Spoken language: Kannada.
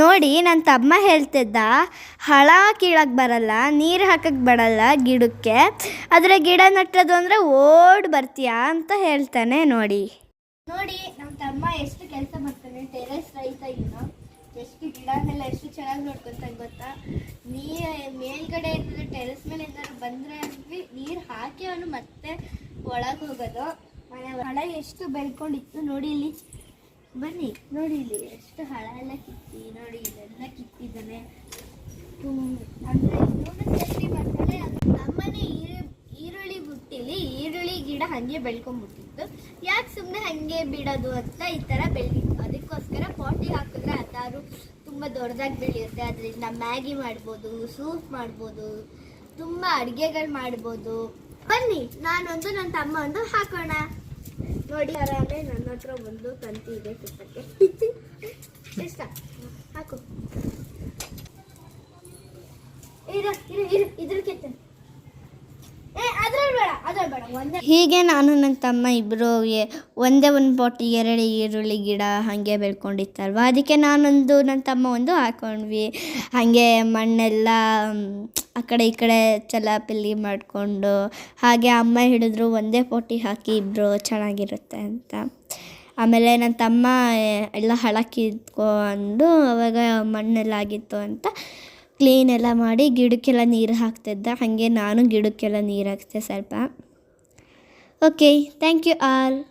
ನೋಡಿ ನನ್ನ ತಮ್ಮ ಹೇಳ್ತಿದ್ದ, ಹಳ ಕೀಳಕ್ಕೆ ಬರಲ್ಲ, ನೀರು ಹಾಕಕ್ಕೆ ಬರಲ್ಲ ಗಿಡಕ್ಕೆ. ಆದರೆ ಗಿಡ ನಟ್ಟದು ಅಂದರೆ ಓಡ್ ಬರ್ತೀಯಾ ಅಂತ ಹೇಳ್ತಾನೆ ನೋಡಿ. ನೋಡಿ ನಮ್ಮ ತಮ್ಮ ಎಷ್ಟು ಕೆಲಸ ಮಾಡ್ತಾನೆ ಟೆರೆಸ್ ರೈತ ಇನ್ನು ಎಷ್ಟು ಗಿಡನೆಲ್ಲ ಎಷ್ಟು ಚೆನ್ನಾಗಿ ನೋಡ್ಕೊತಾನೆ ಗೊತ್ತಾ? ನೀರು ಮೇಲ್ಗಡೆ ಏನಾದ್ರು ಟೆರೆಸ್ ಮೇಲೆ ಏನಾದ್ರು ಬಂದರೆ ನೀರು ಹಾಕಿ ಅವನು ಮತ್ತೆ ಒಳಗೆ ಹೋಗೋದು. ಮನೆ ಹಳ ಎಷ್ಟು ಬೆಳ್ಕೊಂಡಿತ್ತು ನೋಡಿ ಇಲ್ಲಿ. ಬನ್ನಿ, ನೋಡಿ ಇಲ್ಲಿ ಎಷ್ಟು ಹಳ ಎಲ್ಲ ಕಿತ್ತಿ, ನೋಡಿ ಇಲ್ಲೆಲ್ಲ ಕಿತ್ತಿದ್ದಾನೆ ಅಂದ್ರೆ ನಮ್ಮನೆ ಈರು, ಈರುಳ್ಳಿ ಬುಟ್ಟಿಲಿ ಈರುಳ್ಳಿ ಗಿಡ ಹಂಗೆ ಬೆಳ್ಕೊಂಡ್ಬಿಟ್ಟಿತ್ತು ಯಾಕೆ ಸುಮ್ಮನೆ ಹಂಗೆ ಬಿಡೋದು ಅಂತ ಈ ಥರ ಬೆಳೆದಿತ್ತು ಅದಕ್ಕೋಸ್ಕರ ಪಾಟಿಗೆ ಹಾಕಿದ್ರೆ ಅದಾರು ತುಂಬ ದೊಡ್ಡದಾಗಿ ಬೆಳೆಯುತ್ತೆ. ಅದರಿಂದ ಮ್ಯಾಗಿ ಮಾಡ್ಬೋದು, ಸೂಪ್ ಮಾಡ್ಬೋದು, ತುಂಬ ಅಡುಗೆಗಳು ಮಾಡ್ಬೋದು. ಬನ್ನಿ, ನಾನೊಂದು ನನ್ನ ತಮ್ಮ ಒಂದು ಹಾಕೋಣ. ನೋಡಿ ಅಂದರೆ ನನ್ನ ಹತ್ರ ಒಂದು ತಂತಿ ಇದೆ ಸುತ್ತಕ್ಕೆ ಇಷ್ಟ ಹಾಕು? ಇರ ಇರು ಇದ್ರ ಕೆತ್ತ ಹೀಗೆ ನಾನು ನನ್ನ ತಮ್ಮ ಇಬ್ಬರು ಒಂದೇ ಒಂದು ಪಾಟಿ ಎರಡು ಈರುಳ್ಳಿ ಗಿಡ ಹಾಗೆ ಬೆಳ್ಕೊಂಡಿತ್ತಲ್ವ? ಅದಕ್ಕೆ ನಾನೊಂದು ನನ್ನ ತಮ್ಮ ಒಂದು ಹಾಕೊಂಡ್ವಿ. ಹಾಗೆ ಮಣ್ಣೆಲ್ಲ ಆ ಕಡೆ ಈ ಕಡೆ ಚಲಾಪಿಲ್ಲಿ ಮಾಡಿಕೊಂಡು ಹಾಗೆ ಅಮ್ಮ ಹಿಡಿದ್ರು ಒಂದೇ ಪೋಟಿ ಹಾಕಿ ಇಬ್ಬರು ಚೆನ್ನಾಗಿರುತ್ತೆ ಅಂತ. ಆಮೇಲೆ ನನ್ನ ತಮ್ಮ ಎಲ್ಲ ಹಳಕ್ಕಿದ್ಕೊಂಡು ಅವಾಗ ಮಣ್ಣೆಲ್ಲ ಆಗಿತ್ತು ಅಂತ ಕ್ಲೀನೆಲ್ಲ ಮಾಡಿ ಗಿಡಕ್ಕೆಲ್ಲ ನೀರು ಹಾಕ್ತಿದ್ದೆ. ಹಾಗೆ ನಾನು ಗಿಡಕ್ಕೆಲ್ಲ ನೀರು ಹಾಕ್ತೆ ಸ್ವಲ್ಪ. Okay, thank you all.